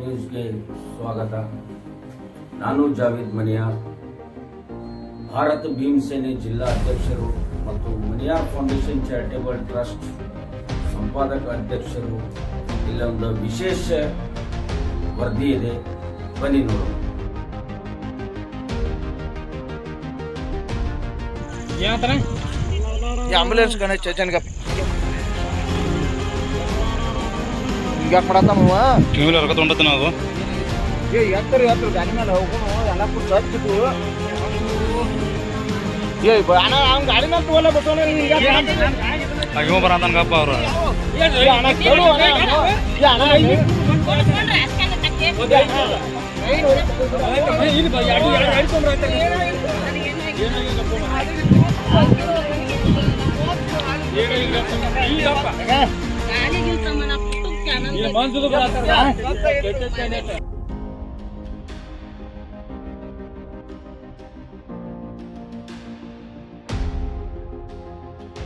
ನ್ಯೂಸ್ಗೆ ಸ್ವಾಗತ ನಾನು ಜಾವೇದ್ ಮನಿಯಾರ್ ಭಾರತ ಭೀಮಸೇನೆ ಜಿಲ್ಲಾ ಅಧ್ಯಕ್ಷರು ಮತ್ತು ಮನಿಯಾರ್ ಫೌಂಡೇಶನ್ ಚಾರಿಟೇಬಲ್ ಟ್ರಸ್ಟ್ ಸಂಪಾದಕ ಅಧ್ಯಕ್ಷರು ಇಲ್ಲೊಂದು ವಿಶೇಷ ವರದಿ ಇದೆ ಬನ್ನಿ ನೋಡೋಣ ಏನಂತಾನೆ ಈ ಆಂಬುಲೆನ್ಸ್ ಗಣೇಶ್ ಚೇತನ್ಗ ಹಿಂಗ ಕೊಡತಾನವ ಕಿವಿಲಿ ಹೊರಗೆ ತೊಗೊಂಡತನ ಅದು ಏ ಎತ್ತರ ಎತ್ತರ ಗಾಡಿ ಮೇಲೆ ಹೋಗೋಣ ಎಲ್ಲ ಫುಲ್ ಹಚ್ಚಿದ್ವು ಏ ಬ- ಅಣ್ಣ ಅವ್ನ ಗಾಡಿ ಮೇಲೆ ತಗೋಲ್ಲ ಬಿಟ್ಟವನ ಅಯ್ಯೋ ಇವ ಬರತನಗಪ್ಪ ಅವ್ರು ಏ ಅಣ್ಣ ಕೇಳು ಅಣ್ಣ ಏ ಅಣ್ಣ ಇಲ್ಲಿ- ये मन तो बात कर रहा है?